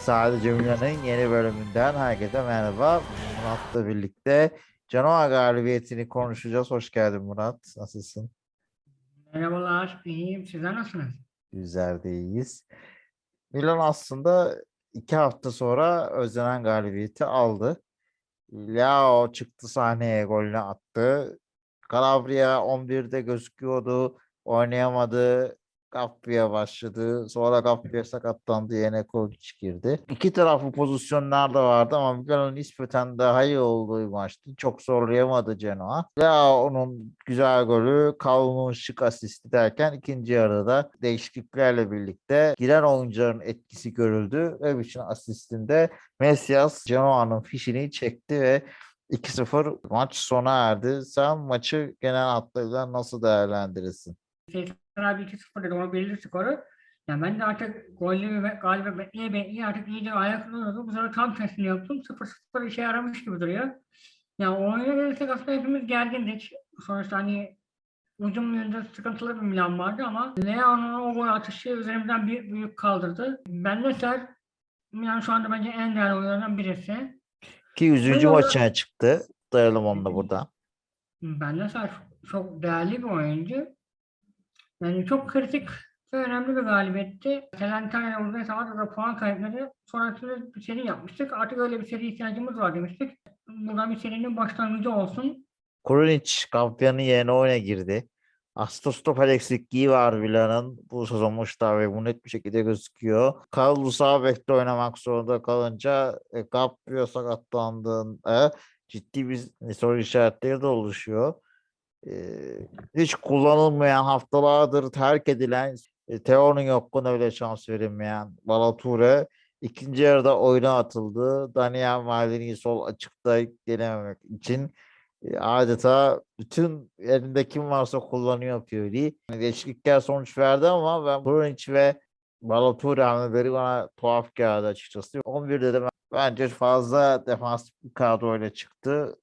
Sadece Milan'ın yeni bölümünden herkese merhaba. Murat'la birlikte Genoa galibiyetini konuşacağız. Hoş geldin Murat. Nasılsın? Merhabalar, iyiyim. Sizler nasılsınız? Bizler de iyiyiz. Milan aslında iki hafta sonra özlenen galibiyeti aldı. Leao çıktı sahneye golünü attı. Calabria 11'de gözüküyordu. Oynayamadı. Gaffia başladı. Sonra Gaffia sakatlandı. Yerine Kovic girdi. İki taraflı pozisyonlar da vardı ama Milan'ın nispeten daha iyi olduğu maçtı. Çok zorlayamadı Genoa. Leao'nun güzel golü, Kalun'un şık asisti derken ikinci yarıda değişikliklerle birlikte giren oyuncuların etkisi görüldü. Revic'in asistinde Mesias Genoa'nın fişini çekti ve 2-0 maç sona erdi. Sen maçı genel hatlarıyla nasıl değerlendirirsin? Seyitler abi 2-0 dedi, onu belirli skoru. Yani ben de artık golleri ve galiba bekleye bekleye artık iyice ayaklanıyordum. Bu sefer tam tersini yaptım. 0-0 işe yaramış gibi duruyor. Yani oyuna gelirsek aslında hepimiz gergindik. Sonuçta hani uzun yönde sıkıntılı bir Milan vardı ama Leao'nun o gol atışı üzerimizden bir büyük kaldırdı. Ben de ser Milan şu anda bence en değerli oyunlardan birisi. Ki 100. Ben orada- maçına çıktı. Dayalım onu da burada. Ben de Sar çok değerli bir oyuncu. Yani çok kritik ve önemli bir galibiyetti. Salernitana uzun savaşta da puan kayıpları sonrasında bir seri yapmıştık. Artık öyle bir seri ihtiyacımız var demiştik. Buradan bir serinin başlangıcı olsun. Kurunic Gaffya'nın yerine oyuna girdi. Stoper eksikliği var Milan'ın bu sezon maçta ve bu net bir şekilde gözüküyor. Carlos sağ bekte oynamak zorunda kalınca e, Gaffia sakatlandığında ciddi bir soru işaretleri de oluşuyor. Hiç kullanılmayan haftalardır terk edilen e, Teo'nun yokluğuna bile şans verilmeyen Balature ikinci yarıda oyuna atıldı. Daniel Maldini'yi sol açıkta gelememek için e, adeta bütün elinde kim varsa kullanıyor Pioli. Yani değişiklikler sonuç verdi ama ben Brunic ve Balotelli hamleleri bana tuhaf geldi açıkçası. 11'de de ben- bence fazla defansif bir kadroyla çıktı.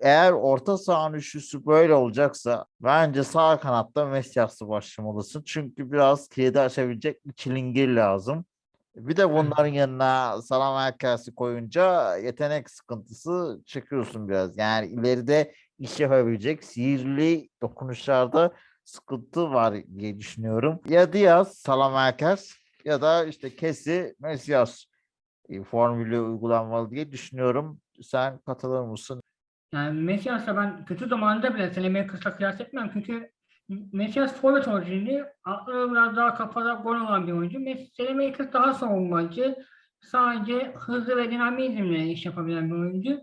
Eğer orta sahanın üçlüsü böyle olacaksa bence sağ kanatta Mesias'ı başlamalısın. Çünkü biraz kilidi açabilecek bir çilingir lazım. Bir de bunların yanına Salam Erkas'ı koyunca yetenek sıkıntısı çekiyorsun biraz. Yani ileride iş yapabilecek sihirli dokunuşlarda sıkıntı var diye düşünüyorum. Ya Diaz, Salam Erkas ya da işte Kesi, Mesias e, formülü uygulanmalı diye düşünüyorum. Sen katılır mısın? Yani Messias'la ben kötü zamanında bile Selemakers kıyas etmem. Çünkü Messias forvet orijinli. Aklı biraz daha kafada gol olan bir oyuncu. Mes- Selemakers daha savunmacı. Sadece hızlı ve dinamizmle iş yapabilen bir oyuncu.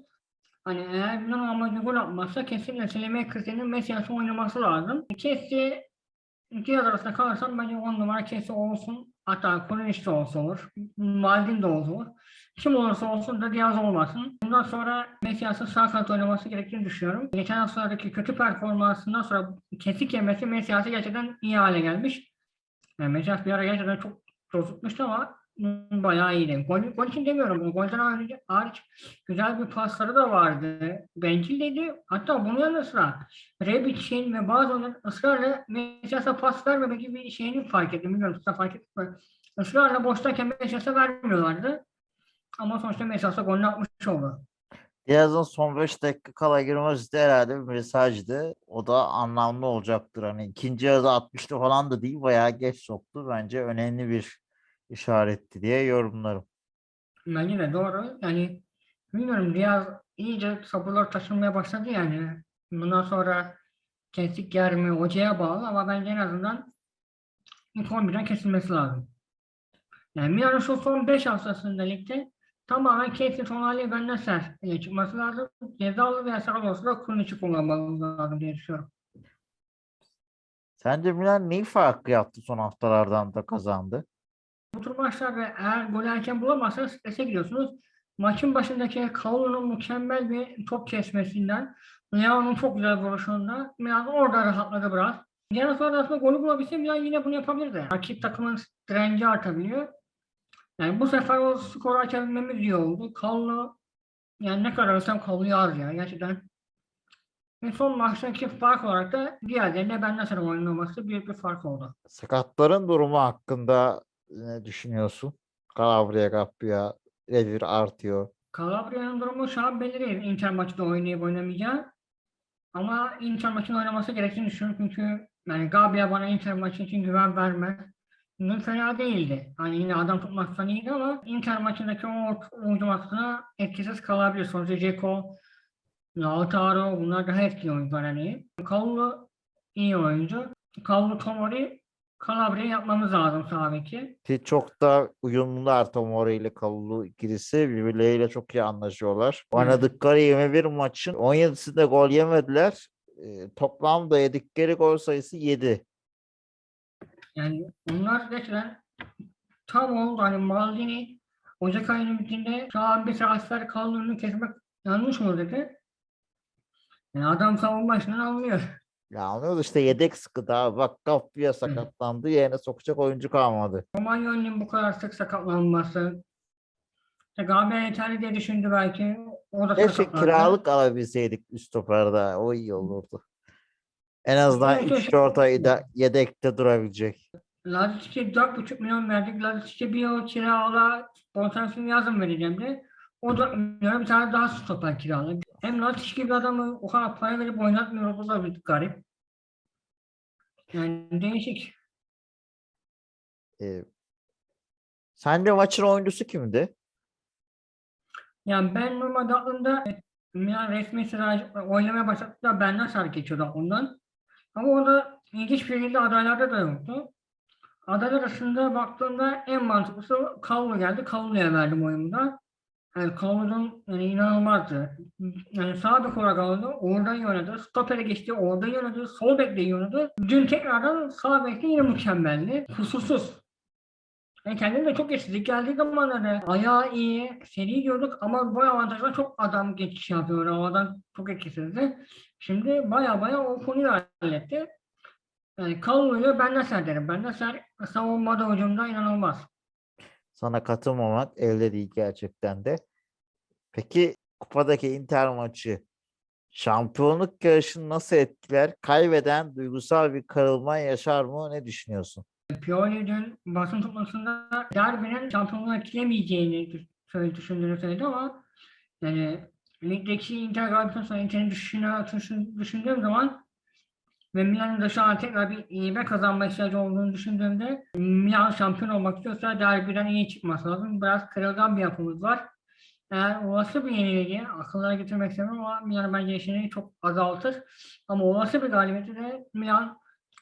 Hani eğer Milan amacı gol atmazsa kesinlikle Selemakers'in Messias'ın oynaması lazım. Kessi Diaz arasında kalırsam bence 10 numara Kessi olsun. Hatta Korenic de olsa olur. Maldin de olur. Kim olursa olsun da Diaz olmasın. Bundan sonra Messias'ın sağ kanat oynaması gerektiğini düşünüyorum. Geçen haftalardaki kötü performansından sonra kesik yemesi Messias'ı gerçekten iyi hale gelmiş. Yani Messias bir ara gerçekten çok bozulmuştu ama bayağı iyiydi. Gol, gol için demiyorum. Golden hariç, hariç güzel bir pasları da vardı. Bencildeydi. Hatta bunun yanı sıra Rebic'in ve bazı oyuncuların ısrarla Messias'a pas vermeme gibi bir şeyini fark ettim. Bilmiyorum size fark ettim mi? Israrla boştayken Messias'a vermiyorlardı. Ama sonuçta Messias'a golünü atmış oldu. Diaz'ın son 5 dakika kala girmesi de herhalde bir mesajdı. O da anlamlı olacaktır. Hani ikinci yarıda 60'lı falan da değil bayağı geç soktu. Bence önemli bir işaretti diye yorumlarım. Bence de doğru. Yani bilmiyorum Diaz iyice sabırlar taşınmaya başladı yani. Bundan sonra kesik yer mi hocaya bağlı ama bence en azından ilk 11'den kesilmesi lazım. Yani Milan'ın şu son 5 haftasında ligde tamamen kesin Tonali ve Neser ile çıkması lazım. Cezalı veya sakat olsa da Kurnic'i kullanmamız lazım diye düşünüyorum. Sence Milan neyi farklı yaptı son haftalardan da kazandı? Bu tür maçlarda eğer gol erken bulamazsanız strese gidiyorsunuz. Maçın başındaki Kaulu'nun mükemmel bir top kesmesinden, Leao'nun çok güzel vuruşunda Milan orada rahatladı biraz. Diğer sonra aslında golü bulabilse Milan yine bunu yapabilirdi. Rakip takımın direnci artabiliyor. Yani bu sefer o skoru açabilmemiz iyi oldu. Kaulu yani ne kadar ölsem Kaulu'yu az ya gerçekten. Ve son maçtaki fark olarak da diğerlerine ben nasıl oynaması büyük bir fark oldu. Sakatların durumu hakkında ne düşünüyorsun? Calabria Gappia revir artıyor. Calabria'nın durumu şu an belli değil. Inter maçında oynayıp oynamayacağı. Ama Inter maçını oynaması gerektiğini düşünüyorum çünkü yani Gabbia bana Inter maçı için güven vermez. Bunun fena değildi. Hani yine adam tutmaktan iyiydi ama Inter maçındaki o oyuncu hattına etkisiz kalabilir. Sonuçta Dzeko, Lautaro bunlar daha etkili oyuncular hani. Kalulu iyi oyuncu. Kalulu Tomori Calabria yapmamız lazım sağ beki. Ki çok da uyumlular Tomori ile Kalulu ikilisi birbirleriyle çok iyi anlaşıyorlar. Oynadıkları 21 maçın 17'sinde gol yemediler. Ee, toplamda yedikleri gol sayısı 7. Yani onlar gerçekten tam oldu. Hani Maldini Ocak ayının bittiğinde an bir transfer kanununu kesmek yanlış mı dedi. Yani adam savunma işinden anlıyor. Ya anlıyoruz işte yedek sıkıda. Bak Gappia sakatlandı. Yerine sokacak oyuncu kalmadı. Romagnoli'nin bu kadar sık sakatlanması. İşte Gabriel yeterli diye düşündü belki. O da Keşke sakatlandı. kiralık alabilseydik üst stoperde. O iyi olurdu. En azından Evet, 3 evet. ortayı da yedekte durabilecek. Lazic'e 4,5 milyon verdik. Lazic'e bir yıl kirala bonservisini yazın vereceğim de. O 4 milyona bir tane daha stoper kiralı. Hem Lazic gibi adamı o kadar para verip oynatmıyor. Bu da bir garip. Yani değişik. Ee, sence maçın oyuncusu kimdi? Yani ben normalde aklımda e, Milan resmi sırayı oynamaya başladıkta benden sarı geçiyordu ondan. Ama orada ilginç bir şekilde adaylarda da yoktu. Adaylar arasında baktığımda en mantıklısı Kavlu geldi. Kavlu'ya verdim oyumu Yani yani inanılmazdı. Yani sağ bek olarak aldı. Orada iyi oynadı. Stoper'e geçti. Orada iyi oynadı. Sol bekte iyi oynadı. Dün tekrardan sağ bekte yine mükemmeldi. Kusursuz. Yani kendini de çok geçirdik. Geldiği zamanlarda ayağı iyi, seri diyorduk ama boy avantajla çok adam geçiş yapıyor. Havadan çok etkisizdi. Şimdi baya baya o konuyu halletti. Yani Kalulu'yu ben nasıl derim. Ben nasıl savunmada hücumda inanılmaz. Sana katılmamak elde değil gerçekten de. Peki kupadaki Inter maçı şampiyonluk yarışını nasıl etkiler? Kaybeden duygusal bir kırılma yaşar mı? Ne düşünüyorsun? Pioli dün basın toplantısında derbinin şampiyonluğu etkilemeyeceğini düşündüğünü söyledi ama yani ligdeki Inter sonra Inter'in düşün- düşündüğüm zaman ve Milan'ın da şu an tekrar bir iğme kazanma ihtiyacı olduğunu düşündüğümde Milan şampiyon olmak istiyorsa derbiden iyi çıkması lazım. Biraz kırılgan bir yapımız var. Eğer olası bir yenilgi, akıllara getirmek istemiyorum ama Milan bence işini çok azaltır. Ama olası bir galibiyeti de Milan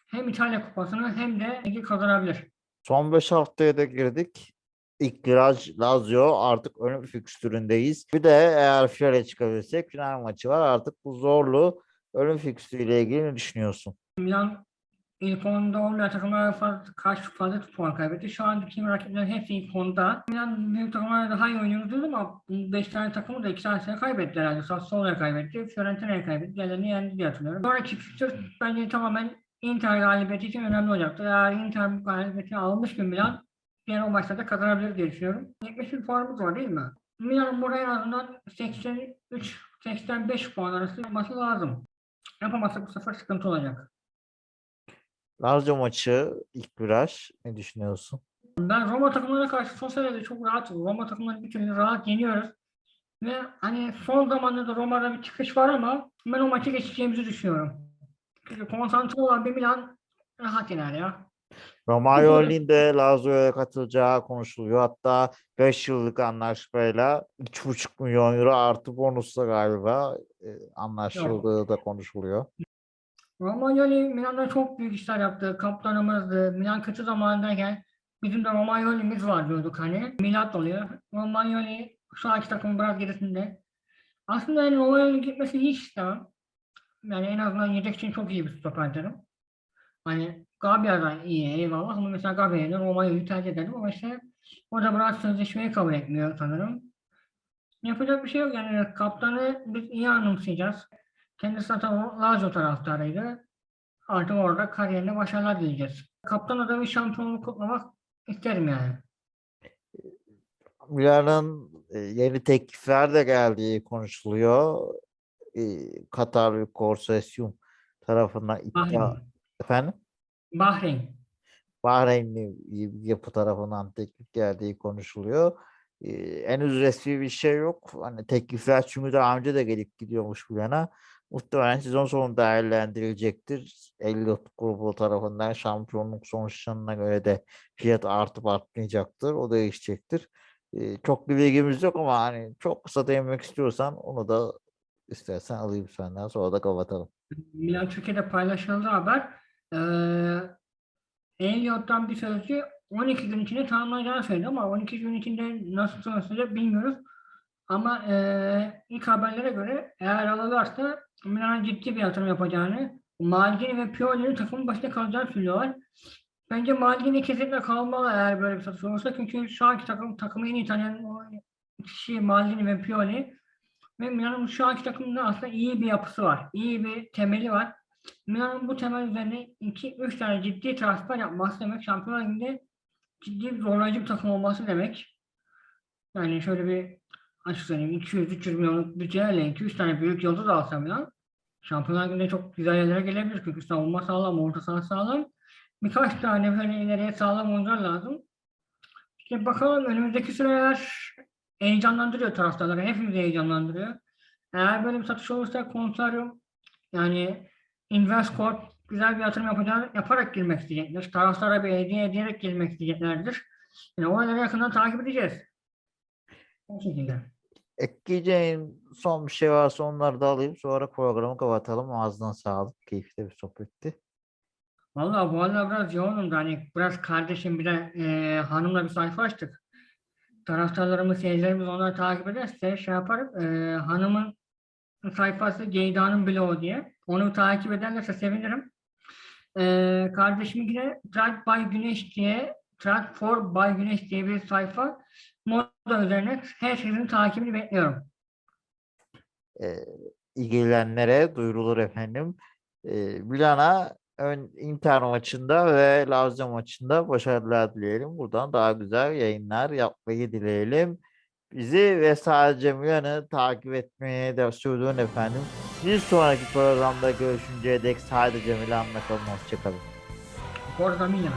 hem İtalya kupasını hem de ligi kazanabilir. Son 5 haftaya da girdik. İlk viraj Lazio artık ön fikstüründeyiz. Bir de eğer finale çıkabilirsek final maçı var. Artık bu zorlu ön fikstürüyle ilgili ne düşünüyorsun? Milan ilk onda olmayan takımlara fazla, karşı fazla puan kaybetti. Şu andaki rakiplerin hepsi ilk onda. Milan büyük takımlara daha iyi oynuyordu ama 5 tane takımı da 2 tanesine kaybetti herhalde. Sassuolo'ya kaybetti, Fiorentina'ya kaybetti. Diğerlerini yendi diye hatırlıyorum. Sonraki fikstür bence tamamen Inter galibiyeti için önemli olacaktır. Eğer Inter galibiyeti almış bir Milan diğer o maçlarda kazanabilir diye düşünüyorum. 71 puanımız var değil mi? Milan'ın buraya en azından 83-85 puan arası yapması lazım. Yapamazsa bu sefer sıkıntı olacak. Lazio maçı ilk viraj ne düşünüyorsun? Ben Roma takımlarına karşı son senelerde çok rahatım. Roma takımlarını bir türlü rahat yeniyoruz. Ve hani son zamanlarda Roma'da bir çıkış var ama ben o maçı geçeceğimizi düşünüyorum. Çünkü konsantre olan bir Milan rahat yener ya. Romagnoli'nin de Lazio'ya katılacağı konuşuluyor. Hatta 5 yıllık anlaşmayla 3,5 milyon euro artı bonusla galiba e, anlaşıldığı da konuşuluyor. Romagnoli Milan'da çok büyük işler yaptı. Kaptanımızdı. Milan kötü zamandayken bizim de Romagnoli'miz var diyorduk hani. Milat oluyor. Romagnoli şu anki takımın biraz gerisinde. Aslında yani Romagnoli gitmesi hiç istemem. Yani en azından yedek için çok iyi bir stoper derim. Hani Gabriel da iyi eyvallah ama mesela Gabriel'in Romagnoli'yi tercih ederdim ama işte o da biraz sözleşmeyi kabul etmiyor sanırım. Yapacak bir şey yok yani kaptanı biz iyi anımsayacağız. Kendisi zaten Lazio taraftarıydı. Artık orada kariyerine başarılar dileyeceğiz. Kaptan adamı şampiyonluk kutlamak isterim yani. Milan'ın e, yeni teklifler de geldiği konuşuluyor. E, Katar konsorsiyum tarafından iddia Bahreyn. efendim Bahreyn. Bahreynli yapı tarafından teklif geldiği konuşuluyor. Ee, henüz resmi bir şey yok. Hani teklifler çünkü daha önce de gelip gidiyormuş bu yana. Muhtemelen sezon sonu değerlendirilecektir. Elliot grubu tarafından şampiyonluk sonuçlarına göre de fiyat artıp artmayacaktır. O değişecektir. Ee, çok bir bilgimiz yok ama hani çok kısa değinmek istiyorsan onu da istersen alayım senden sonra da kapatalım. Milan Türkiye'de paylaşıldı haber. Ee, Elliot'tan bir sözcü 12 gün içinde tamamlanacağını söyledi ama 12 gün içinde nasıl sonuçlanacak bilmiyoruz. Ama eee, ilk haberlere göre eğer alırlarsa Milan'a ciddi bir yatırım yapacağını, Maldini ve Pioli'nin takımın başında kalacağını söylüyorlar. Bence Maldini kesinlikle kalmalı eğer böyle bir satış olursa. Çünkü şu anki takım, takımı en iyi tanıyan kişi Maldini ve Pioli. Ve Milan'ın şu anki takımında aslında iyi bir yapısı var. iyi bir temeli var. Milan'ın bu temel üzerine 2-3 tane ciddi transfer yapması demek Şampiyonlar Ligi'nde ciddi bir zorlayıcı bir takım olması demek. Yani şöyle bir açık söyleyeyim 200-300 milyonluk bütçeyle 200 tane büyük yıldız alsa Milan Şampiyonlar Ligi'nde çok güzel yerlere gelebilir. Çünkü savunma sağlam, orta saha sağlam. Birkaç tane böyle ileriye sağlam oyuncular lazım. İşte bakalım önümüzdeki süreler heyecanlandırıyor taraftarları. Hepimizi heyecanlandırıyor. Eğer böyle bir satış olursa Konsario yani Investcorp güzel bir yatırım yapacağını yaparak girmek isteyecekler. Taraftara bir hediye ederek girmek isteyeceklerdir. Yani oraları yakından takip edeceğiz. O şekilde. Ekleyeceğim son bir şey varsa onları da alayım. Sonra programı kapatalım. Ağzına sağlık. Keyifli bir sohbetti. Vallahi bu aralar biraz yoğunum da hani biraz kardeşim bir de eee, hanımla bir sayfa açtık. Taraftarlarımız, seyircilerimiz onları takip ederse şey yaparım. eee, hanımın sayfası Ceyda'nın blogu diye. Onu takip ederlerse sevinirim. Eee kardeşiminki de Trend by Güneş diye Trend for by Güneş diye bir sayfa. Moda üzerine herkesin takibini bekliyorum. Ee, ilgilenenlere duyurulur efendim. Ee, Milan'a ön Inter maçında ve Lazio maçında başarılar dileyelim. Buradan daha güzel yayınlar yapmayı dileyelim. Bizi ve sadece Milan'ı takip etmeye de sürdürün efendim. Bir sonraki programda görüşünceye dek sadece Milan'la kalın. Hoşçakalın. Forza Milan.